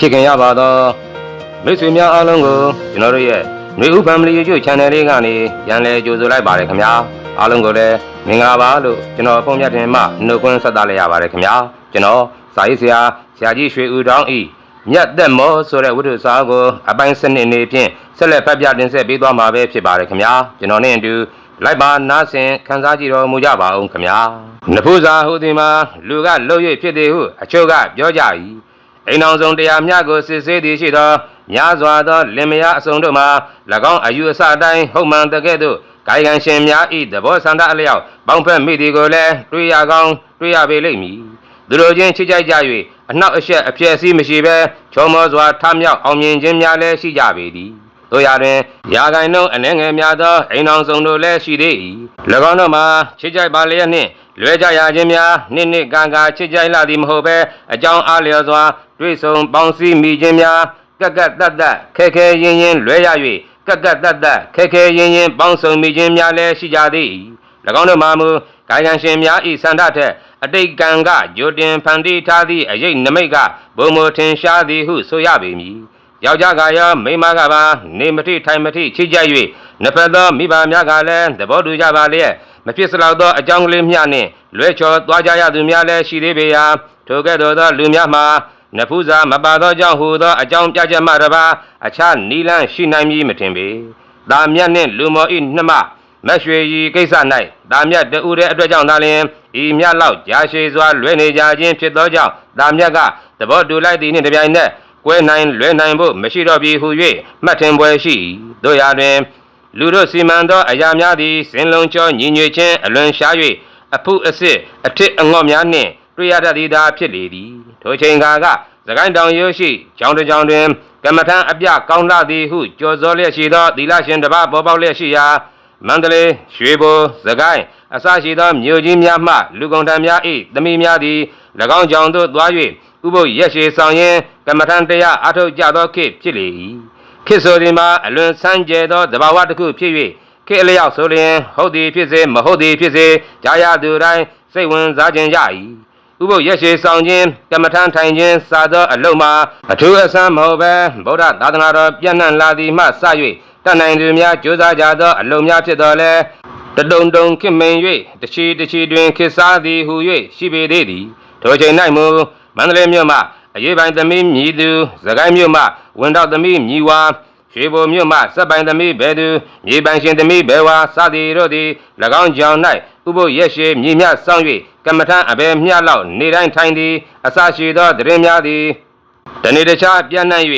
ချစ်ခင်ရပါသောမိတ်ဆွေများအားလုံးကိုကျွန်တော်တို့ရဲ့ຫນွေဦး Family YouTube Channel လေးကနေပြန်လည်ကြိုဆိုလိုက်ပါတယ်ခင်ဗျာအားလုံးကိုလည်းမင်္ဂလာပါလို့ကျွန်တော်ပုံမြတ်တင်မှနှုတ်ခွန်းဆက်သလိုက်ရပါတယ်ခင်ဗျာကျွန်တော်စာရေးဆရာဆရာကြီးရွှေဦးတောင်းဤမြတ်သက်မောဆိုတဲ့ဝိသုစာကိုအပိုင်းစနစ်နေဖြင့်ဆက်လက်ဖတ်ပြတင်ဆက်ပေးသွားမှာပဲဖြစ်ပါတယ်ခင်ဗျာကျွန်တော်နဲ့အတူလိုက်ပါနားဆင်ခန်းစားကြည့်တော်မူကြပါအောင်ခင်ဗျာနဖူးစာဟူသည်မှာလူကလှုပ်၍ဖြစ်သည်ဟုအချို့ကပြောကြ၏ အိမ်အောင်ဆုံးတရားမြတ်ကိုစစ်ဆေးသည်ရှိသောများစွာသောလင်မယားအစုံတို့မှာ၎င်းအယူအဆအတိုင်းဟုတ်မှန်တကဲ့သို့ကာယကံရှင်များဤသဘောဆန္ဒအလျောက်ပေါင်းဖက်မိသည်ကိုလည်းတွေ့ရကောင်းတွေ့ရပေလိမ့်မည်သူတို့ချင်းချစ်ကြိုက်ကြ၍အနောက်အရှက်အပြည့်အစည်းမရှိဘဲချောမောစွာထမြောက်အောင်မြင်ခြင်းများလည်းရှိကြပေသည် တို့ရတွင်ရာဂိုင်နှုန်းအနှဲငယ်များသောအိမ်အောင်စုံတို့လည်းရှိသေး၏၎င်းတို့မှာချစ်ကြိုက်ပါလျက်နှင့်လွဲကြရခြင်းများနှစ်နှစ်ကံကာချစ်ကြိုက်လာသည်မဟုတ်ဘဲအကြောင်းအားလျော်စွာတွေ့ဆုံပေါင်းစည်းမိခြင်းများကက်ကက်တတ်တတ်ခဲခဲရင်ရင်လွဲရ၍ကက်ကက်တတ်တတ်ခဲခဲရင်ရင်ပေါင်းစုံမိခြင်းများလည်းရှိကြသေး၏၎င်းတို့မှာမူကာယကံရှင်များဤစန္ဒထက်အတိတ်ကံကဂျိုတင်ဖန်တီးထားသည့်အရေးနမိတ်ကဘုံမထင်ရှားသည်ဟုဆိုရပေမည် ယောက်ျားကရောမိန်းမကပါနေမတိထိုင်မတိချိကြ၍နှစ်ဖက်သောမိဘများကလည်းသဘောတူကြပါလျက်မဖြစ်စလောက်သောအကြောင်းကလေးမျှနှင့်လွဲချော်သွားကြရသူများလည်းရှိသေးပေရာထိုကဲ့သို့သောလူများမှာနဖူးစာမပါသောကြောင့်ဟူသောအကြောင်းပြချက်မှတပါအခြားနီလန်းရှိနိုင်မည်မထင်ပေ။ဒါမြတ်နှင့်လူမော်ဤနှမမက်ရွှေရီကိစ္စ၌ဒါမြတ်တူတဲ့အတွက်ကြောင့်သာလျှင်ဤမြတ်လောက်ကြာရှည်စွာလွဲနေကြခြင်းဖြစ်သောကြောင့်ဒါမြတ်ကသဘောတူလိုက်သည်နှင့်တပြိုင်နက် ကွဲနိုင်လွဲနိုင်ဖို့မရှိတော့ပြီဟု၍မှတ်ထင်ပွဲရှိ၏တို့ရာတွင် လူတို့စီမံသောအရာများသည်စင်လုံးကျော်ညီညွတ်ခြင်းအလွန်ရှား၍အဖုအစစ်အထစ်အငေါ့များနှင့်တွေ့ရတတ်သည်သာဖြစ်လေသည်ထိုချိန်ခါကသကိုင်းတောင်ရိုးရှိကျောင်းတစ်ကျောင်းတွင်ကမ္မထံအပြကောင်းလာသည်ဟုကြော်စောလျက်ရှိသောသီလရှင်တစ်ပါးပေါ်ပေါက်လျက်ရှိရာမန္တလေးရွှေဘိုသကိုင်းအစရှိသောမြို့ကြီးများမှလူကုန်ထံများ၏သမီးများသည်၎င်းကြောင့်သို့သွား၍ ဥပုပ်ရက်ရှည်ဆောင်ရင်ကမ္မထံတရားအထုတ်ကြသောခေတ်ဖြစ်လေ၏ခေတ်ဆိုသည်မှာအလွန်ဆန်းကျဲသောသဘာဝတစ်ခုဖြစ်၍ခေတ်အလျောက်ဆိုလျင်ဟုတ်သည်ဖြစ်စေမဟုတ်သည်ဖြစ်စေကြားရသူတိုင်းစိတ်ဝင်စားခြင်းရ၏ဥပုပ်ရက်ရှည်ဆောင်ခြင်းကမ္မထံထိုင်ခြင်းစာသောအလုံးမှာအထူးအဆန်းမဟုတ်ဘဲဗုဒ္ဓသာသနာတော်ပြန့်နှံ့လာသည်မှစ၍တတ်နိုင်သူများကြိုးစားကြသောအလုံးများဖြစ်တော်လဲတတုံတုံခင်မိန်၍တချီတချီတွင်ခေတ်စားသည်ဟု၍ရှိပေသေးသည်ထိုချိန်၌မူ မန္တလေးမြို့မှအရေးပိုင်းသမီးမြည်သူသခိုင်းမြို့မှဝန်တော်သမီးမြည်ဝါရွှေဘိုမြို့မှစက်ပိုင်သမီးဘဲသူမြေပိုင်ရှင်သမီးဘဲဝါစသည်တို့သည်၎င်းကြောင့်၌ဥပုပ်ရက်ရှည်မြည်မြစောင့်၍ကမ္မထံအဘယ်မျှလောက်နေတိုင်းထိုင်သည်အစရှိသောတရင်များသည်တနေ့တခြားပြန့်နှံ့၍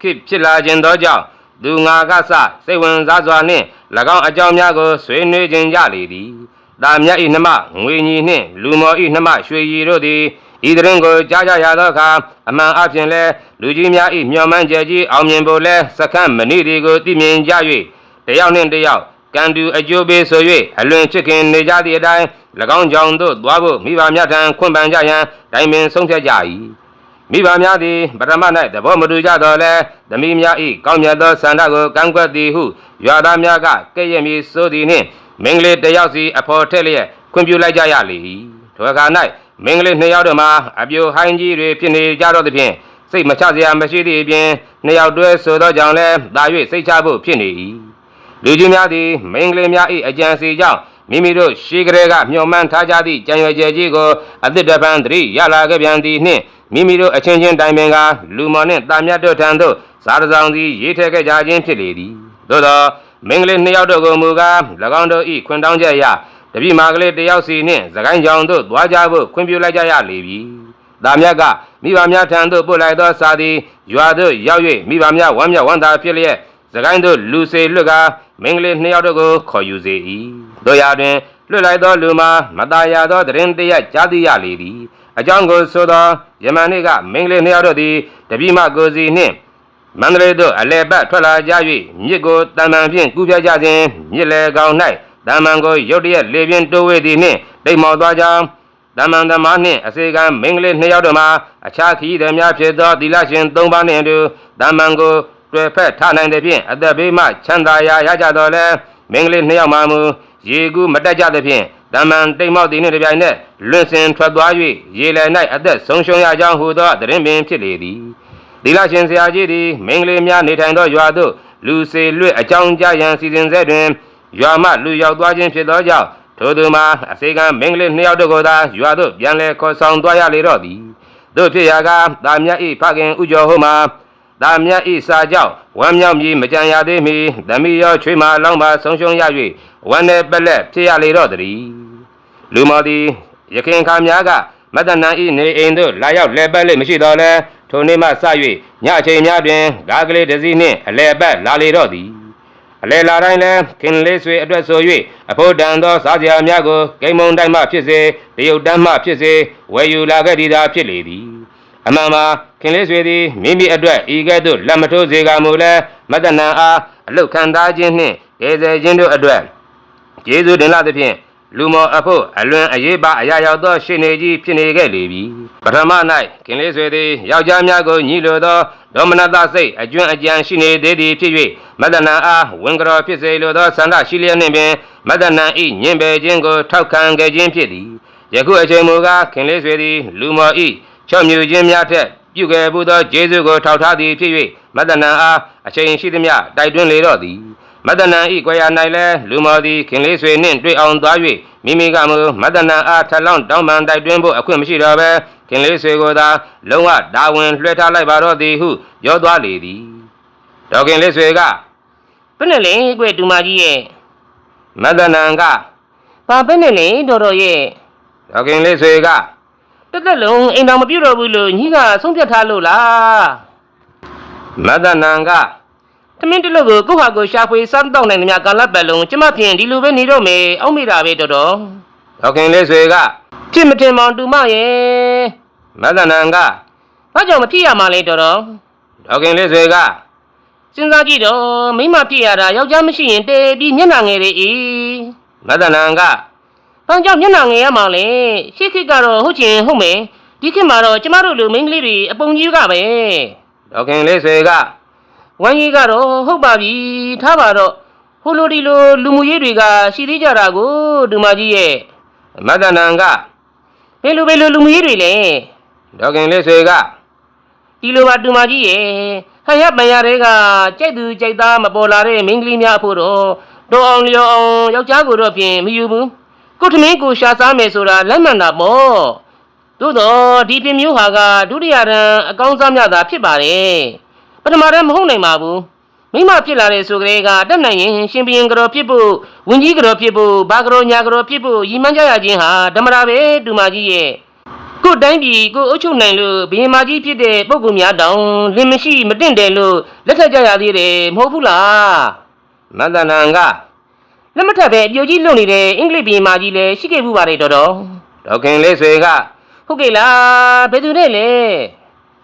ခေတ်ဖြစ်လာခြင်းသောကြောင့်သူငါကစစိတ်ဝင်စားစွာနှင့်၎င်းအကြောင်းများကိုဆွေးနွေးခြင်းကြလေသည်။တာမြတ်ဤနှမငွေညီနှင့်လူမော်ဤနှမရွှေရည်တို့သည် ဤတရင်ကိုကြားကြရသောအခါအမှန်အပြင်လဲလူကြီးများဤမျှော်မှန်းချက်ကြီးအောင်မြင်ဖို့လဲစခန့်မဏိဒီကိုသိမြင်ကြ၍တယောက်နှင့်တယောက်ကံတူအကျိုးပေးဆို၍အလွန်ချစ်ခင်နေကြသည့်အတိုင်း၎င်းကြောင့်သို့သွားဖို့မိဘများထံခွင့်ပန်ကြရန်တိုင်ပင်ဆုံးဖြတ်ကြ၏။မိဘများသည်ပထမ၌သဘောမတူကြတော့လဲသမီးများ၏ကောင်းမြတ်သောဆန္ဒကိုကန့်ကွက်သည်ဟုရွာသားများကကဲ့ရဲ့မည်ဆိုသည်နှင့်မင်္ဂလေးတစ်ယောက်စီအဖော်ထက်လျက်ခွင့်ပြုလိုက်ကြရလေ၏ထိုအခါ၌ မင်္ဂလေးနှစ်ယောက်တို့မှာအပြိုဟိုင်းကြီးတွေဖြစ်နေကြတော့သဖြင့်စိတ်မချစရာမရှိသည့်အပြင်နှစ်ယောက်တွဲဆိုသောကြောင့်လဲသာ၍စိတ်ချဖို့ဖြစ်နေ၏လူကြီးများသည်မင်္ဂလေးများ၏အကြံစီကြောင့်မိမိတို့ရှိကလေးကမျှော်မှန်းထားကြသည့်ကြံရွယ်ကျဲကြီးကိုအသစ်တပံသတိရလာခဲ့ပြန်သည်နှင့်မိမိတို့အချင်းချင်းတိုင်ပင်ကလူမော်နှင့်တာမြတ်တို့ထံသို့စားတစောင်းသည်ရေးထည့်ခဲ့ကြခြင်းဖြစ်လေသည်သို့သောမင်္ဂလေးနှစ်ယောက်တို့ကိုမူကား၎င်းတို့၏ခွင့်တောင်းချက်အရ တပိမာကလေးတစ်ယောက်စီနှင့်သကိုင်းကြောင်သို့သွားကြဖို့ခွင့်ပြုလိုက်ကြရလေပြီတာမြတ်ကမိဘများထံသို့ပို့လိုက်သောစာသည်ရွာသို့ရောက်၍မိဘများဝမ်းမြောက်ဝမ်းသာဖြစ်လျက်သကိုင်းသို့လူစေလွတ်ကာမင်္ဂလေးနှစ်ယောက်တို့ကိုခေါ်ယူစေ၏တို့ရာတွင်လွတ်လိုက်သောလူမှာမตายရသောတရင်တရက်ကြားသိရလေသည် အကြောင်းကိုဆိုသောယမန်နေ့ကမင်္ဂလေးနှစ်ယောက်တို့သည်တပိမကိုစီနှင့်မန္တလေးသို့အလဲပတ်ထွက်လာကြ၍မြစ်ကိုတန်တန်ဖြင့်ကူးပြကြစဉ်မြစ်လေကောင်၌ တမန်ကိုရုတ်တရက်လေပြင်းတိုးဝေသည်နှင့်တိတ်မော်သွားကြောင်းတမန်သမားနှင့်အစေကံမင်္ဂလေးနှစ်ယောက်တို့မှာအခြားခီးသည်များဖြစ်သောသီလရှင်၃ပါးနှင့်အတူတမန်ကိုတွေ့ဖက်ထနိုင်သည်ဖြင့်အသက်ဘေးမှချမ်းသာရာရကြတော်လဲမင်္ဂလေးနှစ်ယောက်မှမူရေကူးမတက်ကြသည်ဖြင့်တမန်တိမ်မောက်သည်နှင့်တပြိုင်နက်လွင့်စင်ထွက်သွား၍ရေလယ်၌အသက်ဆုံးရှုံးရကြောင်းဟူသောသတင်းပင်ဖြစ်လေသည်သီလရှင်ဆရာကြီးသည်မင်္ဂလေးများနေထိုင်သောရွာသို့လူစေလွတ်အကြောင်းကြားရန်စီစဉ်စေတွင် ရွာမှလူရောက်သွားခြင်းဖြစ်သောကြောင့်ထိုသူမှာအစေကံမင်္ဂလေးနှစ်ယောက်တို့ကိုသာရွာသို့ပြန်လည်ခေါ်ဆောင်သွားရလေတော့သည်တို့ဖြစ်ရာကတာမြတ်ဤဖခင်ဥကျော်ဟိုမှာတာမြတ်ဤစာကြောင့်ဝမ်းမြောက်မြည်မကြံရသေးမီသမီးရောချွေးမလောင်းပါဆုံးရှုံးရ၍ဝမ်းနဲ့ပက်လက်ဖြစ်ရလေတော့တည်းလူမော်သည်ရခင်ခါများကမတ္တနာဤနေအိမ်သို့လာရောက်လဲပတ်လေမရှိတော့လဲထိုနေ့မှစ၍ညအချိန်များတွင်ဂါကလေးတစ်စီးနှင့်အလဲပတ်လာလေတော့သည် အလဲလာတိုင်းလဲခင်လေးဆွေအတွက်ဆို၍အဖို့တန်သောစားစရာများကိုဂိမ်းမုံတိုင်းမှဖြစ်စေတရုတ်တန်းမှဖြစ်စေဝယ်ယူလာခဲ့သည်သာဖြစ်လေသည်အမှန်မှာခင်လေးဆွေသည်မိမိအတွက်ဤကဲ့သို့လက်မထိုးစေကမူလဲမတ္တနာအားအလုတ်ခံသားခြင်းနှင့်ကယ်ဆယ်ခြင်းတို့အတွက်ကျေးဇူးတင်လာသဖြင့် လူမော်အဖို့အလွန်အရေးပါအရာရောက်သောရှင်နေကြီးဖြစ်နေခဲ့လေပြီပထမ၌ခင်လေးဆွေသည်ယောက်ျားများကိုညီလိုသောဒေါမနတစိတ်အကျွမ်းအကြံရှိနေသေးသည်ဖြစ်၍မတ္တနာအားဝင်ကြောဖြစ်စေလိုသောဆန္ဒရှိလျက်နှင့်ပင်မတ္တနာဤညင်ပယ်ခြင်းကိုထောက်ခံခဲ့ခြင်းဖြစ်သည်ယခုအချိန်မူကားခင်လေးဆွေသည်လူမော်ဤချော့မြူခြင်းများထက်ပြုခဲ့မှုသောကျေးဇူးကိုထောက်ထားသည်ဖြစ်၍မတ္တနာအားအချိန်ရှိသမျှတိုက်တွန်းလေတော့သည် မတ္တနာဤကွယ်ရာ၌လဲလူမော်သည်ခင်လေးဆွေနှင့်တွေ့အောင်သွား၍မိမိကမူမတ္တနာအားထက်လောင်းတောင်းပန်တိုက်တွန်းဖို့အခွင့်မရှိတော့ဘဲခင်လေးဆွေကိုသာလုံးဝဒါဝင်လွှဲထားလိုက်ပါတော့သည်ဟုပြောသွားလေသည်ဒေါခင်လေးဆွေကဘယ်နဲ့လဲကွဒူမကြီးရဲ့မတ္တနာကဘာဘယ်နဲ့လဲတော်တော်ရဲ့ဒေါခင်လေးဆွေကတက်တက်လုံးအိမ်တော်မပြုတ်တော့ဘူးလို့ညီကဆုံးဖြတ်ထားလို့လားမတ္တနာက သမင်းတလို့ကိုကိုယ့်ဟာကိုယ်ရှာဖွေစမ်းတောက်နိုင်တဲ့များကာလပတ်လုံးကျမဖြင့်ဒီလိုပဲနေတော့မယ်အောက်မိတာပဲတော်တော်ဒေါခင်လေးဆွေကဖြစ်မတင်မောင်တူမရဲ့မတ္တနာကဘာကြောင့်မဖြစ်ရမှာလဲတော်တော်ဒေါခင်လေးဆွေကစဉ်းစားကြည့်တော့မိမဖြစ်ရတာယောက်ျားမရှိရင်တေးပြီးမျက်နှာငယ်တွေဤမတ္တနာကဘာကြောင့်မျက်နှာငယ်ရမှာလဲရှေ့ခေတ်ကတော့ဟုတ်ချင်ဟုတ်မယ်ဒီခေတ်မှာတော့ကျမတို့လူမိန်းကလေးတွေအပုံကြီးကပဲဒေါခင်လေးဆွေက ဝမ်းကြီးကတော့ဟုတ်ပါပြီထားပါတော့ဟိုလိုဒီလိုလူမှုရေးတွေကရှိသေးကြတာကိုဒူမကြီးရဲ့မတ္တနာကဘယ်လိုဘယ်လိုလူမှုရေးတွေလဲဒေါခင်လေးဆွေကဒီလိုပါဒူမကြီးရဲ့ဟန်ရပန်ရတွေကကြိုက်သူကြိုက်သားမပေါ်လာတဲ့မိန်းကလေးများအဖို့တော့တော်အောင်လျော်အောင်ယောက်ျားကိုတော့ပြင်မယူဘူးကိုထမင်းကိုရှာစားမယ်ဆိုတာလက်မှန်တာပေါ့သို့တော့ဒီပင်မျိုးဟာကဒုတိယတန်းအကောင်းစားများသာဖြစ်ပါတယ် ပထမတန်းမဟုတ်နိုင်ပါဘူးမိမဖြစ်လာတဲ့ဆိုကလေးကတက်နိုင်ရင်ရှင်ဘရင်ကြောဖြစ်ဖို့ဝင်းကြီးကြောဖြစ်ဖို့ဘာကြောညာကြောဖြစ်ဖို့ရည်မှန်းကြရခြင်းဟာဓမ္မတာပဲဒူမကြီးရဲ့ကိုယ်တိုင်းပြည်ကိုယ်အုပ်ချုပ်နိုင်လို့ဘရင်မကြီးဖြစ်တဲ့ပုဂ္ဂိုလ်များတောင်လင်မရှိမတင့်တယ်လို့လက်ထပ်ကြရသေးတယ်မဟုတ်ဘူးလားမတ္တနာကလက်မထပ်ပဲအပြိုကြီးလုံနေတဲ့အင်္ဂလိပ်ဘရင်မကြီးလည်းရှိခဲ့မှုပါတယ်တော်တော်ဒေါခင်လေးဆွေကဟုတ်ကဲ့လားဘယ်သူနဲ့လဲ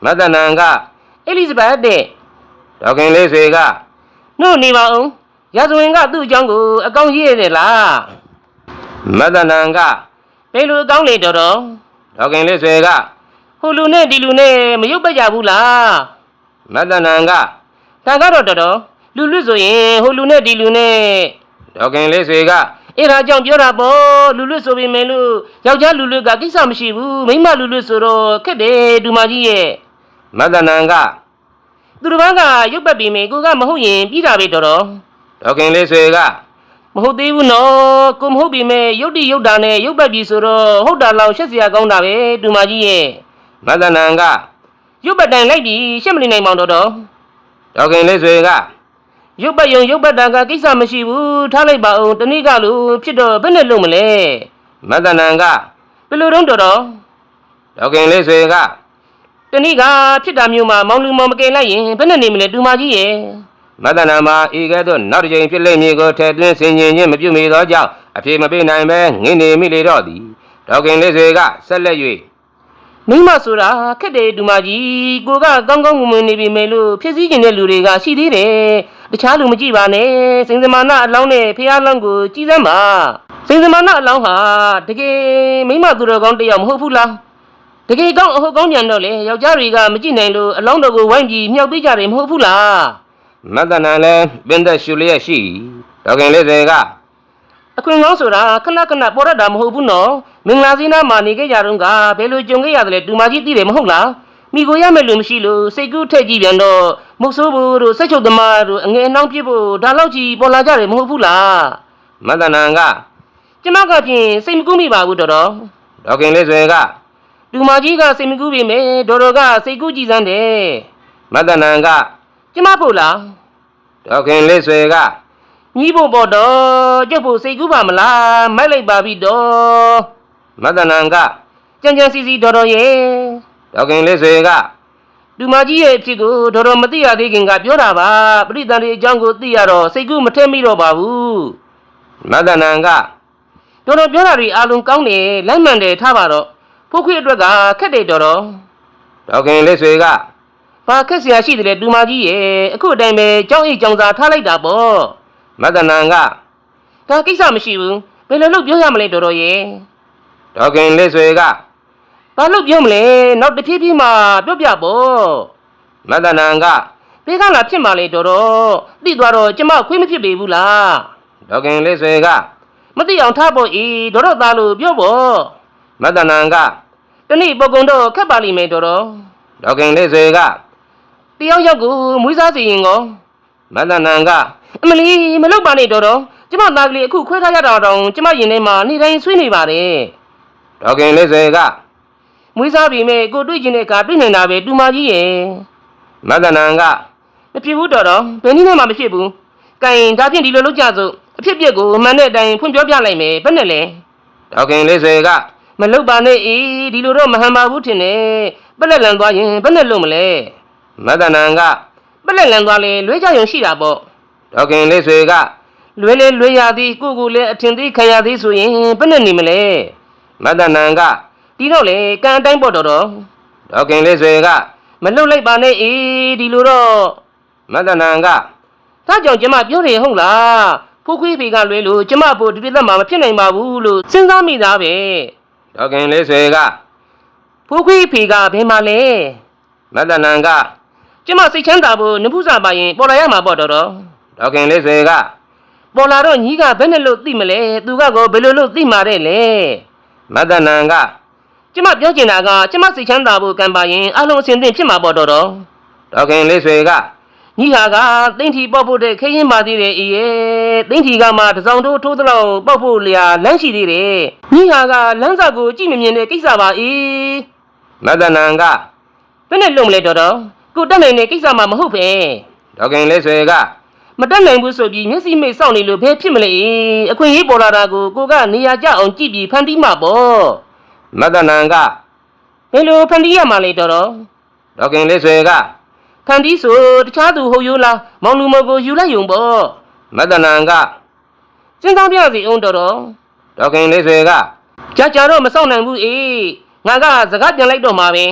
မတ္တနာက အဲလီဇဘတ်တဲ့ဒေါခင်လေးဆွေကနှုတ်နေပါအောင်ရာဇဝင်ကသူ့အကြောင်းကိုအကောင်းရေးရတယ်လားမတ္တနာကဘယ်လိုအကောင်းလေတော်တော်ဒေါခင်လေးဆွေကဟိုလူနဲ့ဒီလူနဲ့မရုပ်ပတ်ကြဘူးလားမတ္တနာကဒါကတော့တော်တော်လူလူဆိုရင်ဟိုလူနဲ့ဒီလူနဲ့ဒေါခင်လေးဆွေကအဲ့ဒါကြောင့်ပြောတာပေါ့လူလူဆိုပေမဲ့လို့ယောက်ျားလူလူကကိစ္စမရှိဘူးမိန်းမလူလူဆိုတော့ခက်တယ်ဒူမကြီးရဲ့ မတ္တနာကသူတစ်ပန်းကရုပ်ပတ်ပြီးမယ်ကိုကမဟုတ်ရင်ပြီးတာပဲတော်တော်ဒေါခင်လေးဆွေကမဟုတ်သေးဘူးနော်ကိုမဟုတ်ပြီမဲ့ရုပ်တိရုပ်တာနဲ့ရုပ်ပတ်ပြီးဆိုတော့ဟုတ်တာလောက်ရှက်စရာကောင်းတာပဲဒူမကြီးရဲ့မတ္တနာကရုပ်ပတ်တိုင်လိုက်ပြီးရှက်မနေနိုင်မောင်တော်တော်ဒေါခင်လေးဆွေကရုပ်ပတ်ယုံရုပ်ပတ်တန်ကကိစ္စမရှိဘူးထားလိုက်ပါအောင်တနေ့ကလို့ဖြစ်တော့ဘယ်နဲ့လုပ်မလဲမတ္တနာကဘယ်လိုတော့တော်တော်ဒေါခင်လေးဆွေက တနေ့ကဖြစ်တာမျိုးမှာမောင်လူမောင်မကယ်လိုက်ရင်ဘယ်နဲ့နေမလဲဒူမကြီးရဲ့မတ္တနာမှာဤကဲ့သို့နောက်တစ်ကြိမ်ဖြစ်လိမ့်မည်ကိုထည့်သွင်းဆင်ခြင်ခြင်းမပြုမိသောကြောင့်အပြေမပေးနိုင်ပဲငင်းနေမိလေတော့သည်ဒေါခင်လေးဆွေကဆက်လက်၍မိမဆိုတာခက်တယ်ဒူမကြီးကိုကကောင်းကောင်းမွန်မွန်နေပြီမယ်လို့ဖြစ်စည်းကျင်တဲ့လူတွေကရှိသေးတယ်တခြားလူမကြည့်ပါနဲ့စိန်စမာနအလောင်းနဲ့ဖះလောင်းကိုကြည်စမ်းပါစိန်စမာနအလောင်းဟာတကယ်မိမသူတော်ကောင်းတစ်ယောက်မဟုတ်ဘူးလား တကယ်ကောင်းအဟုတ်ကောင်းညံတော့လေယောက်ျားတွေကမကြည့်နိုင်လို့အလောင်းတော်ကိုဝိုင်းပြီးမြောက်ပေးကြတယ်မဟုတ်ဘူးလားမတ္တနာလည်းပင်သက်ရှုလျက်ရှိဒေါခင်လေးဆွေက အခွင့်ကောင်းဆိုတာခဏခဏပေါ်ရတာမဟုတ်ဘူးနော်မင်္ဂလာစင်းနာမှာနေခဲ့ကြတော့ကဘယ်လိုကြုံခဲ့ရတယ်လဲဒူမကြီးသိတယ်မဟုတ်လားမိကိုရမယ်လို့မရှိလို့စိတ်ကူးထက်ကြည့်ပြန်တော့မုတ်ဆိုးဘူးတို့စိတ်ချုပ်သမားတို့အငယ်နှောင်းပြစ်ဖို့ဒါလောက်ကြီးပေါ်လာကြတယ်မဟုတ်ဘူးလားမတ္တနံကကျမကဖြင့်စိတ်မကူးမိပါဘူးတော်တော်ဒေါခင်လေးဆွေက ဒူမကြီးကစိတ်မကူးပေမဲ့တော်တော်ကစိတ်ကူးကြည်စမ်းတယ်မတ္တနံကကျမဖို့လားဒေါခင်လေးဆွေကညီးဖို့ပေါ့တော့ကျုပ်ဖို့စိတ်ကူးပါမလားမိုက်လိုက်ပါပြီတော့မတ္တနံကကြံကြံစီစီတော်တော်ရဲ့ဒေါခင်လေးဆွေကဒူမကြီးရဲ့အဖြစ်ကိုတော်တော်မသိရသေးခင်ကပြောတာပါပရိသတ်တွေအကြောင်းကိုသိရတော့စိတ်ကူးမထက်မိတော့ပါဘူးမတ္တနံကတော်တော်ပြောတာတွေအားလုံးကောင်းတယ်လမ်းမှန်တယ်ထားပါတော့ ဖိုးခွေးအတွက်ကခက်တယ်တော်တော် ဒေါခင်လေးဆွေက ဘာခက်เสียရှိတယ်လဲဒူမကြီးရဲ့အခုအတိုင်းပဲကြောင်းအိတ်ကြောင်စာထားလိုက်တာပေါ့ မတ္တနံက ဒါကိစ္စမရှိဘူးဘယ်လိုလုပ်ပြောရမလဲတော်တော်ရဲ့ ဒေါခင်လေးဆွေက ဘာလို့ပြောမလဲနောက်တစ်ဖြည်းဖြည်းမှပြောပြပေါ့ မတ္တနံက ဘေးကလာဖြစ်မှလဲတော်တော်သိသွားတော့ကျမခွေးမဖြစ်ပေဘူးလား ဒေါခင်လေးဆွေက မသိအောင်ထားဖို့အေးတော်တော်သားလို့ပြောပေါ့ မတ္တနံကတနေ့ပုဂ္ဂုံတော့ခက်ပါလိမ့်မယ်တော်တော်ဒေါခင်လေးဆွေကတယောက်ယောက်ကိုမွေးစားစီရင်ကောမတ္တနံကအမလီမလုပ်ပါနဲ့တော်တော်ကျမသားကလေးအခုခွဲထားရတာတော့ကျမရင်ထဲမှာနေတိုင်းဆွေးနေပါတယ်ဒေါခင်လေးဆွေကမွေးစားပြီမဲ့ကိုတွေ့ကျင်တဲ့ကတွေ့နေတာပဲတူမကြီးရဲ့မတ္တနံကမဖြစ်ဘူးတော်တော်ဘယ်နည်းနဲ့မှမဖြစ်ဘူးကင်ဒါဖြင့်ဒီလိုလုပ်ကြစို့အဖြစ်အပျက်ကိုအမှန်တဲ့အတိုင်းဖွင့်ပြောပြလိုက်မယ်ဘယ်နဲ့လဲဒေါခင်လေးဆွေက မလုပ်ပါနဲ့အေးဒီလိုတော့မဟန်ပါဘူးထင်တယ်ပက်လက်လန်သွားရင်ဘယ်နဲ့လုပ်မလဲမတ္တနံကပက်လက်လန်သွားလေလွဲကြရုံရှိတာပေါ့ဒေါခင်လေးဆွေကလွဲလေလွဲရသည်ကိုကိုလည်းအထင်သေးခံရသည်ဆိုရင်ဘယ်နဲ့နေမလဲမတ္တနံကဒီတော့လေကံအတိုင်းပေါ့တော်တော်ဒေါခင်လေးဆွေကမလုပ်လိုက်ပါနဲ့အေးဒီလိုတော့မတ္တနံကဒါကြောင့်ကျမပြောတယ်ဟုတ်လားဖိုးခွေးဖေကလွဲလို့ကျမဖို့ဒီပြသက်မှာမဖြစ်နိုင်ပါဘူးလို့စဉ်းစားမိသားပဲ ဒေါခင်လေးဆွေကဖိုးခွေးဖေကဘယ်မှာလဲမတ္တနံကကျမစိတ်ချမ်းသာဖို့နဖူးစာပါရင်ပေါ်လာရမှာပေါ့တော်တော်ဒေါခင်လေးဆွေကပေါ်လာတော့ညီးကဘယ်နဲ့လို့သိမလဲသူကကောဘယ်လိုလို့သိမှာတဲ့လေမတ္တနံကကျမပြောချင်တာကကျမစိတ်ချမ်းသာဖို့ကံပါရင်အလုံးအစင်သင့်ဖြစ်မှာပေါ့တော်တော်ဒေါခင်လေးဆွေက ညီဟာကသိန်းထီပေါက်ဖို့တဲ့ခရင်ပါသေးတယ်အေးရဲ့သိန်းထီကမှတစ်စောင်းတို့ထိုးသလောက်ပေါက်ဖို့လျာလမ်းရှိသေးတယ်ညီဟာကလမ်းစာကိုကြည့်မမြင်တဲ့ကိစ္စပါအေးမတ္တနံကဘယ်နဲ့လုံမလဲတော်တော်ကိုတက်နိုင်တဲ့ကိစ္စမှမဟုတ်ပဲဒေါခင်လေးဆွေကမတက်နိုင်ဘူးဆိုပြီးမျက်စိမိတ်စောင့်နေလို့ဘယ်ဖြစ်မလဲအေးအခွင့်အရေးပေါ်လာတာကိုကိုကနေရာကျအောင်ကြည့်ပြီးဖန်တီးမှာပေါ့မတ္တနံကဘယ်လိုဖန်တီးရမှာလဲတော်တော်ဒေါခင်လေးဆွေက ဖန်တီးဆိုတခြားသူဟုတ်ရိုးလားမောင်လူမကိုယူလိုက်ယုံပေါ့မတ္တနံကစဉ်းစားပြစီအောင်တော်တော်ဒေါခင်လေးဆွေကကြာကြာတော့မဆောင်နိုင်ဘူးအေးငါကစကားပြန်လိုက်တော့မှာပဲ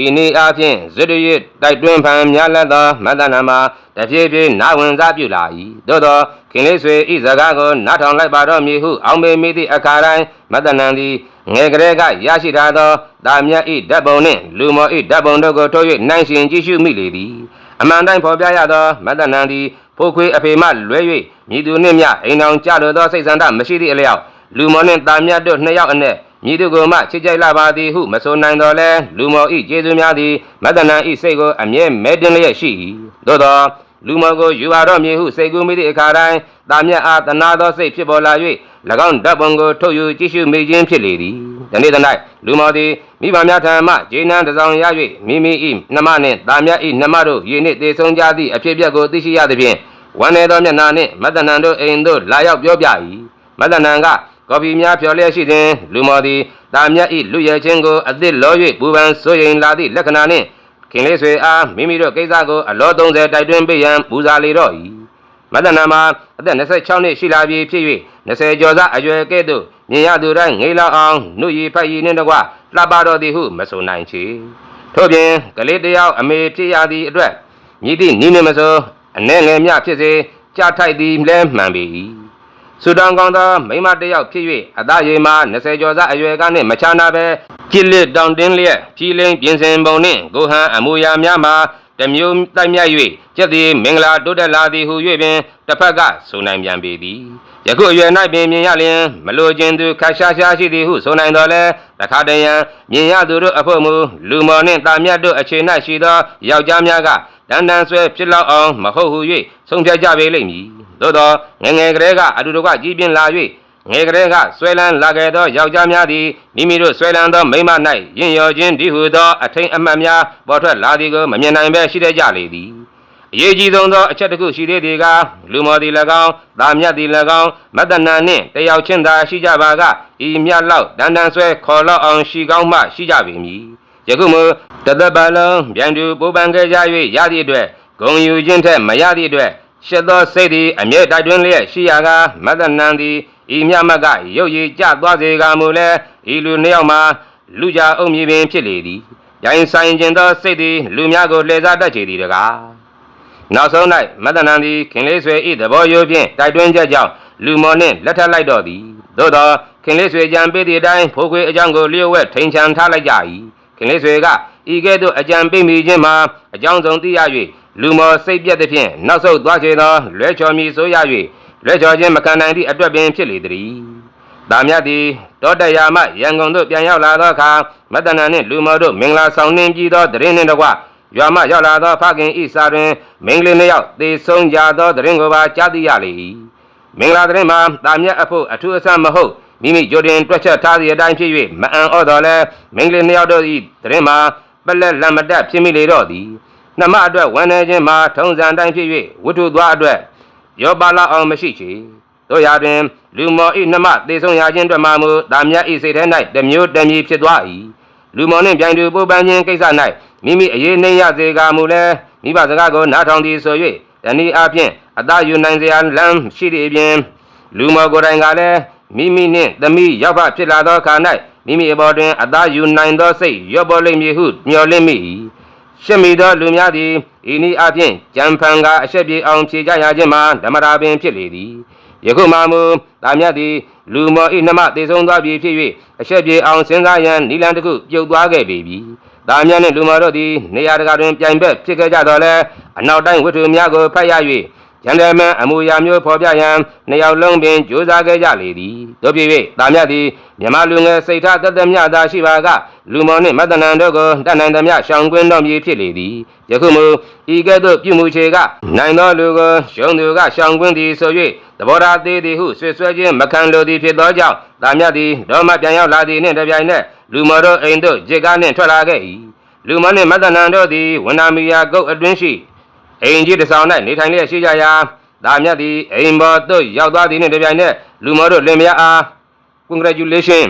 ဤနည်းအားဖြင့်ဇွတ်ရစ်တိုက်တွန်းဖန်များလက်သောမတ္တနာမှာတဖြည်းဖြည်းနာဝင်စားပြုလာ၏သို့သောခင်လေးဆွေဤစကားကိုနားထောင်လိုက်ပါတော့မည်ဟုအောင်မေမိသည့်အခါတိုင်းမတ္တနံသည် ငယ်ကလေးကရရှိထားသောတာမြတ်ဤဓာတ်ပုံနှင့်လူမော်ဤဓာတ်ပုံတို့ကိုထုတ်၍နိုင်ရှင်ကြည့်ရှုမိလေသည်အမှန်တိုင်းဖော်ပြရသောမတ္တနံသည်ဖိုးခွေအဖေမှလွဲ၍မြည်သူနှင့်မြအိမ်အောင်ကြလိုသောစိတ်ဆန္ဒမရှိသည့်အလျောက်လူမော်နှင့်တာမြတ်တို့နှစ်ယောက်အနက်မြည်သူကိုမှချစ်ကြိုက်လာပါသည်ဟုမဆိုနိုင်တော်လဲလူမော်ဤကျေးဇူးများသည်မတ္တနာဤစိတ်ကိုအမြဲမဲတင်လျက်ရှိ၏သို့သော လူမော်ကိုယူပါတော့မည်ဟုစိတ်ကူးမိသည့်အခါတိုင်းတာမြတ်အားတနာသောစိတ်ဖြစ်ပေါ်လာ၍၎င်းဓာတ်ပုံကိုထုတ်ယူကြည့်ရှုမိခြင်းဖြစ်လေသည်ဒီနေ့တနေ့လူမော်သည်မိဘများထံမှဂျေနံတစ်စောင်ရ၍မိမိ၏နှမနှင့်တာမြတ်၏နှမတို့ယနေ့သေဆုံးကြသည့်အဖြစ်အပျက်ကိုသိရှိရသဖြင့်ဝမ်းနေသောမျက်နှာနှင့်မတ္တနံတို့အိမ်သို့လာရောက်ပြောပြ၏မတ္တနံကကော်ဖီများဖြော်လျက်ရှိစဉ်လူမော်သည်တာမြတ်ဤလူရဲချင်းကိုအသစ်လော၍ပူပန်ဆိုရင်လာသည့်လက္ခဏာနှင့် ခင်လေးဆွေအားမိမိတို့ကိစ္စကိုအလော30တိုက်တွန်းပေးရန်ပူဇာလေတော့၏မတ္တနာမှာအသက်26နှစ်ရှိလာပြီဖြစ်၍20ကျော်သားအရွယ်ကဲ့သို့မြင်ရသူတိုင်းငေးလောက်အောင်နှုတ်ရည်ဖတ်ရည်နှင့်တကွလှပတော်သည်ဟုမဆိုနိုင်ချေထို့ပြင်ကလေးတစ်ယောက်အမေဖြစ်ရသည့်အတွက်မြည်သည့်နီးနေမဆိုအနှဲငယ်မြဖြစ်စေကြထိုက်သည်လဲမှန်ပေ၏ ဆူတောင်ကောင်းသောမိန်းမတစ်ယောက်ဖြစ်၍အသားရည်မှာ20ကျော်သားအရွယ်ကနှင့်မချာနာပဲကြစ်လက်တောင်တင်းလျက်ဖြီးလိန်ပြင်စင်ပုံနှင့်ကိုဟန်အမူအရာများမှာတမျိုးတိုက်မြတ်၍ကျက်သည်မင်္ဂလာတိုးတက်လာသည်ဟု၍ပင်တစ်ဖက်ကဆိုနိုင်ပြန်ပေသည်ယခုအရွယ်၌ပင်မြင်ရလျင်မလိုခြင်းသူခါရှားရှားရှိသည်ဟုဆိုနိုင်တော်လဲတခါတရံမြင်ရသူတို့အဖို့မူလူမော်နှင့်တာမြတ်တို့အခြေ၌ရှိသောယောက်ျားများကတန်တန်ဆွဲဖြစ်လောက်အောင်မဟုတ်ဟု၍ဆုံးဖြတ်ကြပေလိမ့်မည် သို့သောငယ်ငယ်ကလေးကအတူတကွကြီးပြင်းလာ၍ငယ်ကလေးကဆွဲလန်းလာခဲ့သောယောက်ျားများသည်မိမိတို့ဆွဲလန်းသောမိန်းမ၌ယင်ရောခြင်းဒီဟုသောအထိန်အမှတ်များပေါ်ထွက်လာသည်ကိုမမြင်နိုင်ဘဲရှိတတ်ကြလေသည်အရေးကြီးဆုံးသောအချက်တစ်ခုရှိသေးသည်ကလူမော်သည်၎င်း၊သာမြတ်သည်၎င်းမတ္တနာနှင့်တယောက်ချင်းသာရှိကြပါကဤမြတ်လောက်တန်တန်ဆွဲခေါ်လောက်အောင်ရှိကောင်းမှရှိကြပေမည်ယခုမှတသက်ပါလုံးပြန်သူပိုးပန်ခဲ့ကြ၍ရသည့်အတွက်ဂုံယူခြင်းထက်မရသည့်အတွက် ရှစ်သောစိတ်သည်အမြဲတိုက်တွန်းလျက်ရှိရာကမတ္တနံသည်ဤမြတ်မတ်ကရုပ်ရည်ကျသွားစေကမူလဲဤလူနှစ်ယောက်မှာလူကြအုံမြည်ပင်ဖြစ်လေသည်ရိုင်းဆိုင်ခြင်းသောစိတ်သည်လူများကိုလှည့်စားတတ်ချေသည်တကားနောက်ဆုံး၌မတ္တနံသည်ခင်လေးဆွေဤသဘောရိုးဖြင့်တိုက်တွန်းချက်ကြောင့်လူမော်နှင့်လက်ထပ်လိုက်တော့သည်သို့သောခင်လေးဆွေကြံပေးသည့်အတိုင်းဖိုးခွေအကြောင်းကိုလျှို့ဝှက်ထိန်ချန်ထားလိုက်ကြ၏ခင်လေးဆွေကဤကဲ့သို့အကြံပေးမိခြင်းမှာအကြောင်းဆုံးသိရ၍ လူမော်စိတ်ပြက်သဖြင့်နောက်ဆုတ်သွားချေသောလွဲချော်မီဆိုရ၍လွဲချော်ခြင်းမခံနိုင်သည့်အတွက်ပင်ဖြစ်လေသည်။ဒါမြတ်သည်တောတရာမှရန်ကုန်သို့ပြန်ရောက်လာသောအခါမတ္တနာနှင့်လူမော်တို့မင်္ဂလာဆောင်နှင်းကြည့်သောတရင်နှင့်တကွရွာမှရောက်လာသောဖခင်ဤစာတွင်မိန်းကလေးနှစ်ယောက်သေဆုံးကြသောတရင်ကိုပါကြားသိရလေ၏။မင်္ဂလာတရင်မှာတာမြတ်အဖို့အထူးအဆန်းမဟုတ်မိမိကြိုတင်တွက်ချက်ထားသည့်အတိုင်းဖြစ်၍မအံ့ဩတော်လဲမိန်းကလေးနှစ်ယောက်တို့၏တရင်မှာပလက်လံမတက်ဖြစ်မိလေတော့သည်။ နှမအတွက်ဝန်နေခြင်းမှာထုံးစံတိုင်းဖြစ်၍ဝတ္ထုသွားအတွက်ရောပါလာအောင်မရှိချေတို့ရာတွင် လူမော်ဤနှမသေဆုံးရခြင်းအတွက်မှမူတာမြတ်ဤစိတ်ထဲ၌တမျိုးတမည်ဖြစ်သွား၏လူမော်နှင့်ပြိုင်တူပိုးပန်းခြင်းကိစ္စ၌မိမိအရေးနှိမ့်ရစေကမူလဲမိဘစကားကိုနားထောင်သည်ဆို၍တနည်းအားဖြင့်အသာယူနိုင်စရာလမ်းရှိသည့်အပြင်လူမော်ကိုယ်တိုင်ကလည်းမိမိနှင့်သမီးရောက်ဖဖြစ်လာသောအခါ၌မိမိအပေါ်တွင်အသာယူနိုင်သောစိတ်ရော့ပေါ်လိမ့်မည်ဟုမျှော်လင့်မိ၏ ရှစ်မိသောလူများသည်ဤနည်းအားဖြင့်ကြံဖန်ကာအဆက်ပြေအောင်ဖြေကြရခြင်းမှာဓမ္မရာပင်ဖြစ်လေသည်ယခုမှမူတာမြတ်သည်လူမော်ဤနှမတေဆုံးသွားပြီဖြစ်၍အဆက်ပြေအောင်စဉ်းစားရန်နိလန်တစ်ခုပြုတ်သွားခဲ့ပေပြီတာမြတ်နှင့်လူမော်တို့သည်နေရာတကာတွင်ပြိုင်ဘက်ဖြစ်ခဲ့ကြတော့လဲအနောက်တိုင်းဝတ္ထုများကိုဖတ်ရ၍ ဂျန်ဒယ်မန်အမူအရာမျိုးဖော်ပြရန်နှစ်ယောက်လုံးပင်ကြိုးစားခဲ့ကြလေသည်တို့ဖြစ်၍တာမြတ်သည်မြမလူငယ်စိတ်ထားတသက်မြသာရှိပါကလူမော်နှင့်မတ္တနံတို့ကိုတတ်နိုင်သမျှရှောင်ကွင်းတော်မူဖြစ်လေသည်ယခုမူဤကဲ့သို့ပြုမှုချေကနိုင်သောလူကိုရှုံသူကရှောင်ကွင်းသည်ဆို၍သဘောထားသေးသည်ဟုဆွေဆွဲခြင်းမခံလိုသည်ဖြစ်သောကြောင့်တာမြတ်သည်တော်မှပြန်ရောက်လာသည်နှင့်တပြိုင်နက်လူမော်တို့အိမ်သို့ဂျစ်ကားနှင့်ထွက်လာခဲ့၏လူမော်နှင့်မတ္တနံတို့သည်ဝန္နာမီယာကုတ်အတွင်းရှိ အိမ်ကြီးတစ်ဆောင်၌နေထိုင်လျက်ရှိကြရာဒါမြတ်သည်အိမ်ပေါ်သို့ရောက်သွားသည်နှင့်တပြိုင်နက်လူမော်တို့လင်မယားအား congratulation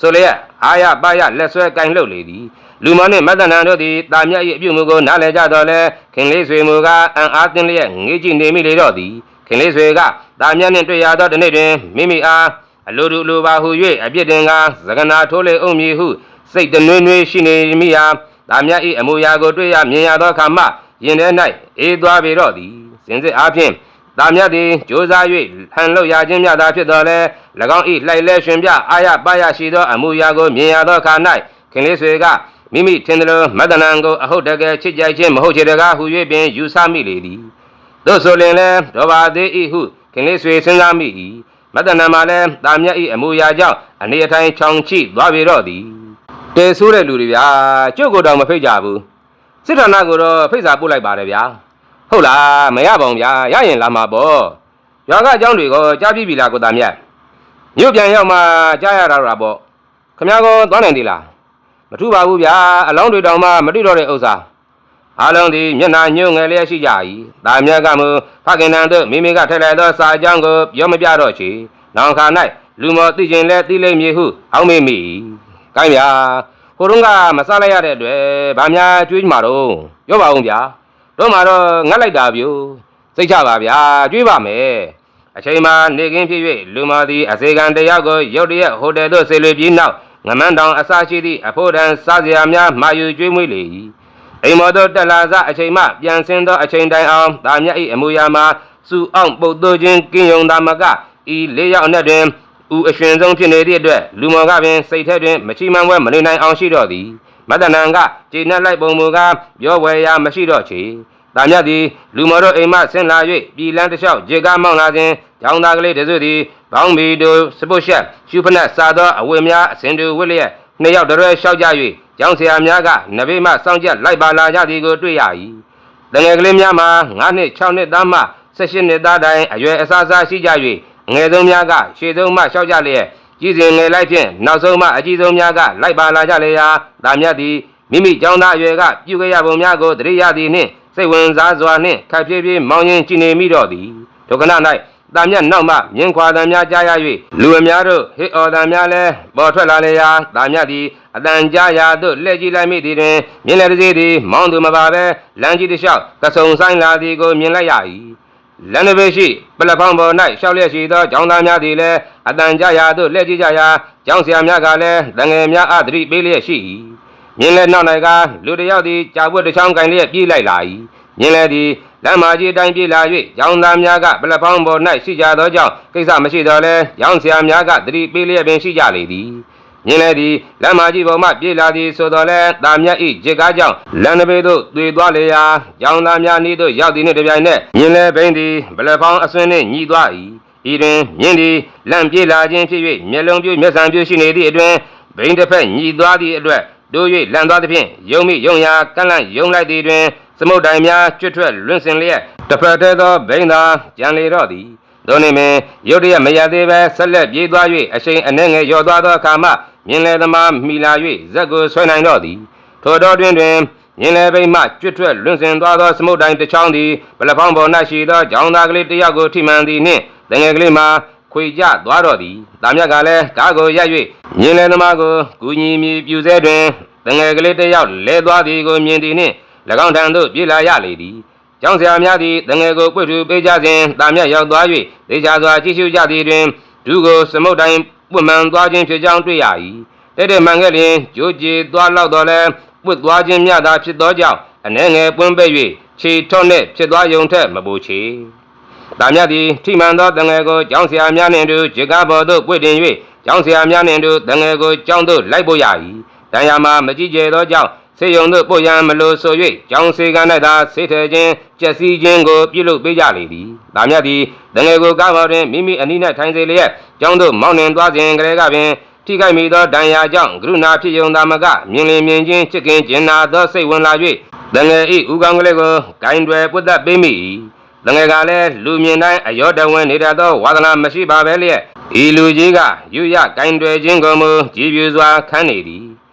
ဆိုလျက်အာရပါရလက်ဆွဲကင်လှုပ်လေသည်လူမောင်နှင့်မတ္တနံတို့သည်တာမြတ်၏အပြုမှုကိုနားလည်ကြတော်လဲခင်လေးဆွေမူကအံအားတင်းလျက်ငေးကြည့်နေမိလေတော့သည်ခင်လေးဆွေကတာမြတ်နှင့်တွေ့ရသောတနေ့တွင်မိမိအားအလိုတူလိုပါဟု၍အပြစ်တင်ကသကနာထိုးလေအုံမည်ဟုစိတ်တနွေးနွေးရှိနေမိရာတာမြတ်၏အမူအရာကိုတွေ့ရမြင်ရသောအခါမှ ယင်ထဲ၌အေးသွားပေတော့သည်စင်စစ်အားဖြင့်တာမြတ်သည်ကြိုးစား၍ဟန်လို့ရခြင်းမြတ်သာဖြစ်တော်လဲ၎င်း၏လှိုက်လဲရှင်ပြအာရပါရရှိသောအမှုရာကိုမြင်ရသောအခါ၌ခင်လေးဆွေကမိမိထင်သလိုမတ္တနံကိုအဟုတ်တကယ်ချစ်ကြိုက်ခြင်းမဟုတ်ချေတကားဟု၍ပင်ယူဆမိလေသည်သို့ဆိုလင်လဲဒေါ်ပါသေး၏ဟုခင်လေးဆွေစဉ်းစားမိ၏မတ္တနံမှာလဲတာမြတ်၏အမှုရာကြောင့်အနေအထိုင်ချောင်ချိသွားပေတော့သည်တဲဆိုးတဲ့လူတွေဗျာကျုပ်ကိုယ်တော်မဖိတ်ကြဘူး စစ်ဌာနကိုတော့ဖိတ်စာပို့လိုက်ပါတယ်ဗျာဟုတ်လားမရပါဘူးဗျာရရင်လာမှာပေါ့ရွာကအကြောင်းတွေကကြားပြီပြီလားကိုသားမြတ်မြို့ပြန်ရောက်မှကြားရတာတော့ပေါ့ခမ ्या ကောသွားနိုင်သေးလားမထူပါဘူးဗျာအလောင်းတွေတောင်မှမတွေ့တော့တဲ့ဥစ္စာအားလုံးဒီမျက်နှာညှို့ငယ်လျက်ရှိကြ၏တာမြတ်ကမူဖခင်တန်တို့မိမိကထည့်လိုက်သောစာအကြောင်းကိုပြောမပြတော့ချေနောင်ခါ၌လူမော်သိခြင်းလဲသိလိမ့်မည်ဟုအောက်မေ့မိ၏ကိုင်းဗျာ ကိုတုံးကမစားလိုက်ရတဲ့အတွက်ဗာများကျွေးမှာတော့ပြောပါဦးဗျာတို့မှာတော့ငတ်လိုက်တာဗျို့စိတ်ချပါဗျာကြွေးပါမယ်အချိန်မှနေကင်းဖြစ်၍လူမသည်အစေခံတယောက်ကိုရုတ်တရက်ဟိုတယ်သို့ဆေလွေပြီးနောက်ငမန်းတောင်အစရှိသည့်အဖို့တန်စားစရာများမှာယူကျွေးမွေးလေ၏အိမ်မော်တို့တက်လာစအချိန်မှပြန်ဆင်းသောအချိန်တိုင်အောင်ဒါမြတ်၏အမူအရာမှာစူအောင်ပုတ်သိုးခြင်းကင်းယုံသာမကဤလေးယောက်အနက်တွင် ဥအရှင်ဆုံးဖြစ်နေသည့်အတွက်လူမော်ကပင်စိတ်ထဲတွင်မချီမန်းပွဲမနေနိုင်အောင်ရှိတော့သည်မတ္တနံကကျိနှက်လိုက်ပုံမူကားပြောဝယ်ရာမရှိတော့ချေတာမြတ်သည်လူမော်တို့အိမ်မှဆင်းလာ၍ပြည်လန်းတစ်လျှောက်ရေကားမောင်းလာခြင်းကြောင်းသားကလေးတစုသည်ဘောင်းဘီတို့စပုတ်ရှက်ရှုဖနက်စားသောအဝတ်များအစဉ်တူဝတ်လျက်နှစ်ယောက်တရွဲလျှောက်ကြ၍ကျောင်းဆရာများကနဘေးမှစောင့်ကြလိုက်ပါလာကြသည်ကိုတွေ့ရ၏တငယ်ကလေးများမှာ9နှစ်6နှစ်သားမှ18နှစ်သားတိုင်အရွယ်အစားစားရှိကြ၍ ငယ်ဆုံးများကရှေ့ဆုံးမှလျှောက်ကြလျက်ကြီးစဉ်ငယ်လိုက်ဖြင့်နောက်ဆုံးမှအကြီးဆုံးများကလိုက်ပါလာကြလေရာဒါမြတ်သည်မိမိကျောင်းသားအရွယ်ကပြုခဲ့ရပုံများကိုတရိယာသည်နှင့်စိတ်ဝင်စားစွာနှင့်ခပ်ပြေးပြေးမောင်းရင်ကြည်နေမိတော့သည်ဒုက္ခနာ၌တာမြတ်နောက်မှမြင်းခွာတံများကြားရ၍လူအများတို့ဟစ်အော်တံများလည်းပေါ်ထွက်လာလေရာတာမြတ်သည်အတန်ကြားရာသို့လှည့်ကြည့်လိုက်မိသည်တွင်မြင်းလည်းတစ်စီးသည်မောင်းသူမပါဘဲလမ်းကြီးတစ်လျှောက်ကဆုံဆိုင်လာသည်ကိုမြင်လိုက်ရ၏ လမ်းတစ်ပေရှိပလက်ဖောင်းပေါ်၌ရှောက်လျက်ရှိသောကျောင်းသားများသည်လည်းအတန်ကြားရာသို့လှည့်ကြည့်ကြရာကျောင်းဆရာများကလည်းတငယ်များအားသတိပေးလျက်ရှိ၏မြင်းလည်းနောက်၌ကလူတစ်ယောက်သည်ကြာပွတ်တစ်ချောင်းကင်လျက်ပြေးလိုက်လာ၏မြင်းလည်းသည်လမ်းမကြီးအတိုင်းပြေးလာ၍ကျောင်းသားများကပလက်ဖောင်းပေါ်၌ရှိကြသောကြောင့်ကိစ္စမရှိတော့လဲကျောင်းဆရာများကသတိပေးလျက်ပင်ရှိကြလေသည် မြင်းလည်းသည်လမ်းမကြီးပေါ်မှပြေးလာသည်ဆိုတော့လဲတာမြတ်ဤဂျစ်ကားကြောင့်လမ်းတစ်ပေသို့တွေ့သွားလေရာကျောင်းသားများဤသို့ရောက်သည်နှင့်တပြိုင်နက်မြင်းလည်းဘိန်းသည်ဗလက်ဖောင်းအစွန်းနှင့်ညီသွား၏ဤတွင်မြင်းသည်လမ်းပြေးလာခြင်းဖြစ်၍မျက်လုံးပြိုးမျက်စံပြိုးရှိနေသည့်အတွင်ဘိန်းတစ်ဖက်ညီသွားသည့်အတွက်တို့၍လန့်သွားသဖြင့်ယုံမိယုံရာကန့်လန့်ယုံလိုက်သည်တွင်စမုတ်တိုင်များကျွတ်ထွက်လွင့်စင်လျက်တစ်ဖက်တည်းသောဘိန်းသာကြံလေတော့သည်သို့နေမင်းရုတ်တရက်မရသေးပဲဆက်လက်ပြေးသွား၍အရှိန်အနှဲငယ်ရော့သွားသောအခါမှ မြင်လေသမားမိလာ၍ဇက်ကိုဆွဲနိုင်တော့သည်ထိုတော်တွင်တွင်မြင်လေဘိမှကျွတ်ထွက်လွင့်စင်သွားသောစမုတ်တိုင်းတစ်ချောင်းသည်ဗလဖောင်းပေါ်၌ရှိသောကြောင်းသားကလေးတစ်ယောက်ကိုထိမှန်သည်နှင့်တငယ်ကလေးမှာခွေကြသွားတော့သည်တာမြတ်ကလည်းကားကိုရပ်၍မြင်လေသမားကိုကူညီမိပြူစဲတွင်တငယ်ကလေးတစ်ယောက်လဲသွားသည်ကိုမြင်သည်နှင့်၎င်းထံသို့ပြေးလာရလေသည်ကျောင်းဆရာများသည်တငယ်ကိုပွင့်ထူပေးကြစဉ်တာမြတ်ရောက်သွား၍ဒေချာစွာကြည့်ရှုကြသည်တွင်ဒုကိုစမုတ်တိုင်း ပွင့်မှန်သွားခြင်းဖြစ်ကြောင်းတွေ့ရ၏တဲ့တဲ့မှန်ခဲ့လျင်ကြိုးကြေသွားလောက်တော့လဲပွတ်သွားခြင်းမြတ်သာဖြစ်သောကြောင့်အနှဲငယ်ပွင့်ပဲ့၍ခြေထော့နှင့်ဖြစ်သွားယုံထက်မပူချေတာမြတ်သည်ထိမှန်သောတငယ်ကိုကျောင်းဆရာများနှင့်အတူဂျေကားဘော်သို့ပွင့်တင်၍ကျောင်းဆရာများနှင့်အတူတငယ်ကိုကျောင်းသို့လိုက်ပို့ရ၏တန်ရာမှာမကြည့်ကြသောကြောင့် စေယုံတို့ပို့ရန်မလိုဆို၍ကြောင်းစေက၌သာဆေးထခြင်းကြက်စီခြင်းကိုပြုလုပ်ပေးကြလေသည်။ဒါမြတ်သည်တငယ်ကိုကားပေါ်တွင်မိမိအနီး၌ထိုင်စေလျက်ကြောင်းတို့မောင်းနှင်သွားစဉ်ကလေးကပင်ထိခိုက်မိသောဒဏ်ရာကြောင့်ကရုဏာဖြစ်ယုံသာမကမြင်လင်မြင်ချင်းချစ်ခင်ကျင်နာသောစိတ်ဝင်လာ၍တငယ်ဤဥကောင်းကလေးကိုဂိုင်းတွေပုတ်သက်ပေးမိ၏။တငယ်ကလည်းလူမြင်တိုင်းအယောတဝင်နေတတ်သောဝါသနာမရှိပါပဲလျက်ဤလူကြီးကယူရဂိုင်းတွေခြင်းကိုမူကြည်ပြူစွာခန်းနေသည်။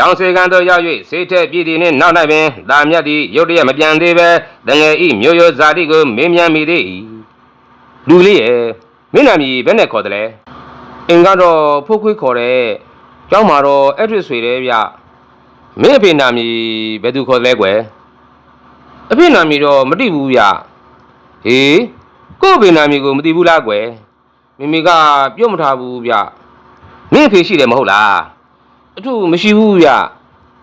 ကျောင်းစေကန်တို့ရောက်၍စေထက်ပြည်သည်နှင့်နောက်၌ပင်ဒါမြတ်သည်ရုတ်တရက်မပြန်သေးပဲတငယ်ဤမျိုးရိုးဇာတိကိုမေးမြန်းမိသေး၏လူလေးရဲ့မင်းနာမည်ဘယ်နဲ့ခေါ်တယ်လဲအင်ကတော့ဖိုးခွေးခေါ်တယ်ကျောင်းမှာတော့အဲ့ဒရစ်ဆွေတယ်ဗျမင်းအဖေနာမည်ဘယ်သူခေါ်တယ်လဲကွယ်အဖေနာမည်တော့မသိဘူးဗျဟေးကို့အဖေနာမည်ကိုမသိဘူးလားကွယ်မိမိကပြုတ်မထားဘူးဗျမင်းအဖေရှိတယ်မဟုတ်လား အထုမရှိဘူးဗျ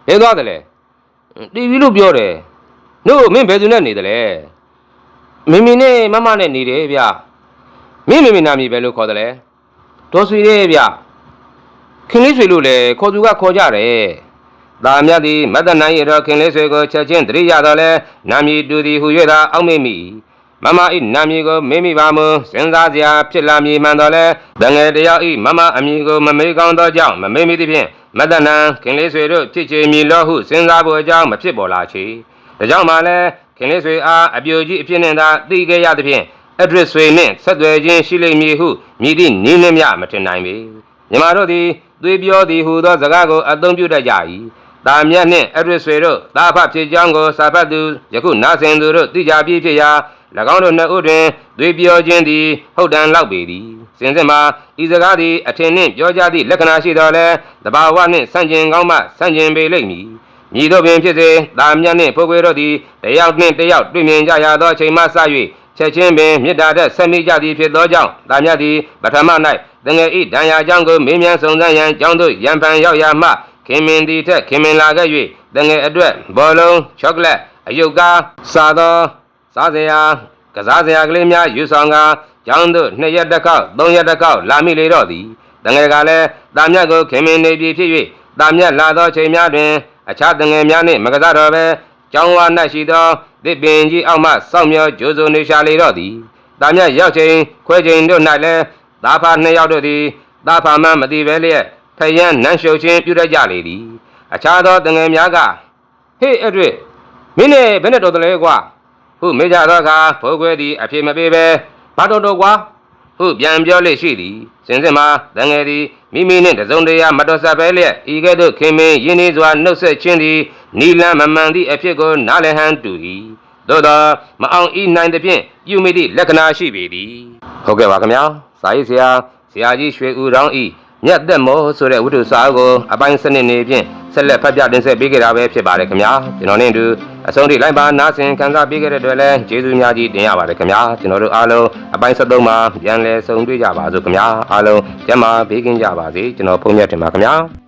ဘယ်သွားတယ်လဲတီဗီလို့ပြောတယ်နို့မင်းဘယ်သူနဲ့နေတယ်လဲမင်းမင်းနဲ့မမနဲ့နေတယ်ဗျမင်းမင်းမနာမည်ပဲလို့ခေါ်တယ်လဲဒေါ်ဆွေတဲ့ဗျခင်လေးဆွေလို့လေခေါ်သူကခေါ်ကြတယ်ဒါမြတ်သည်မတ္တနန်ရတော့ခင်လေးဆွေကိုချက်ချင်းတရိရတော့လဲနာမည်တူသည်ဟူ၍သာအောက်မေ့မိမမဤနာမည်ကိုမေးမိပါမူစဉ်းစားစရာဖြစ်လာမည်မှန်တော့လဲတငယ်တယောက်ဤမမအမည်ကိုမမေးကောင်းသောကြောင့်မမေးမိသဖြင့် မတ္တနံခင်လေးဆွေတို့ဖြစ်ချေမည်လို့ဟုစဉ်းစားဖို့အကြောင်းမဖြစ်ပေါ်လာချေ။ဒါကြောင့်မှလည်းခင်လေးဆွေအားအပြိုကြီးအဖြစ်နဲ့သာသိခဲ့ရသဖြင့်အဒရစ်ဆွေနှင့်ဆက်သွယ်ခြင်းရှိလိမ့်မည်ဟုမြည်သည့်နည်းနှင့်မျှမထင်နိုင်ပေ။ညီမတို့သည်သွေးပြောသည်ဟူသောစကားကိုအသုံးပြုတတ်ကြ၏။တာမြတ်နှင့်အဒရစ်ဆွေတို့တာဖဖြစ်ကြောင်းကိုစာဖတ်သူယခုနာဆင်သူတို့သိကြပြီးဖြစ်ရာ၎င်းတို့နှစ်ဦးတွင်သွေးပြောခြင်းသည်ဟုတ်တန်လောက်ပေသည်။ စင်စစ်မှာဤစကားသည်အထင်နှင့်ပြောကြသည့်လက္ခဏာရှိတော်လဲတဘာဝနှင့်ဆန့်ကျင်ကောင်းမှဆန့်ကျင်ပေလိမ့်မည်။ညီတို့ပင်ဖြစ်စေတာမြတ်နှင့်ဖိုးခွေတို့သည်တယောက်နှင့်တယောက်တွေ့မြင်ကြရသောအချိန်မှစ၍ချက်ချင်းပင်မေတ္တာထက်ဆက်မိကြသည်ဖြစ်သောကြောင့်တာမြတ်သည်ပထမ၌တငယ်ဤဒံယာကြောင့်ကိုမေးမြန်းစုံစမ်းရန်ကြောင်းတို့ရန်ဖန်ရောက်ရမှခင်မင်သည်ထက်ခင်မင်လာခဲ့၍တငယ်အတွက်ဘောလုံးချောကလက်အယုတ်ကားစားသောစားစရာ ကစားစရာကလေးများယူဆောင်ကာကျောင်းသို့နှစ်ရက်တစ်ခေါက်သုံးရက်တစ်ခေါက်လာမိလေတော့သည်တငယ်ကလည်းတာမြတ်ကိုခင်မင်နေပြီဖြစ်၍တာမြတ်လာသောချိန်များတွင် အခြားတငယ်များနှင့်မကစားတော်ပဲကျောင်းဝါ၌ရှိသောသစ်ပင်ကြီးအောက်မှစောင့်မျှောကြိုးစုံနေရှာလေတော့သည်တာမြတ်ရောက်ချိန်ခွဲချိန်တို့၌လည်းသားဖာနှစ်ယောက်တို့သည်သားဖာမှမသိပဲလျက်ဖယံနန်းရှုပ်ခြင်းပြုတတ်ကြလေသည် အခြားသောတငယ်များကဟေ့အဲ့တွေ့မင်းနဲ့ဘယ်နဲ့တော်တလဲကွာ ဟုမေးကြသောအခါဘိုးခွဲသည်အဖြစ်မပေးပဲဘာတော်တော်ကွာဟုပြန်ပြောလေရှိသည်စင်စစ်မှာတန်ငယ်သည်မိမိနှင့်တစုံတရာမတော်ဆပ်ပဲလျက်ဤကဲ့သို့ခင်မင်းရင်းနှီးစွာနှုတ်ဆက်ခြင်းသည်နီလန်းမမှန်သည့်အဖြစ်ကိုနားလည်ဟန်တူ၏သို့သောမအောင်ဤနိုင်သဖြင့်ပြုမိသည့်လက္ခဏာရှိပေသည်ဟုတ်ကဲ့ပါခင်ဗျာစာရေးဆရာဆရာကြီးရွှေဦးရောင်းဤ မြတ်သက်မောဆိုတဲ့ဝိတုစာအုပ်ကိုအပိုင်းစနစ်နေဖြင့်ဆက်လက်ဖတ်ပြတင်ဆက်ပေးကြတာပဲဖြစ်ပါတယ်ခင်ဗျာကျွန်တော်နဲ့အတူအဆုံးထိလိုက်ပါနားဆင်ခံစားပေးခဲ့တဲ့အတွက်လည်းကျေးဇူးများကြီးတင်ရပါတယ်ခင်ဗျာကျွန်တော်တို့အားလုံးအပိုင်း73မှာပြန်လည်ဆုံတွေ့ကြပါစို့ခင်ဗျာအားလုံးကျမ်းမာဘေးကင်းကြပါစေကျွန်တော်ဖုန်းမြတ်တင်ပါခင်ဗျာ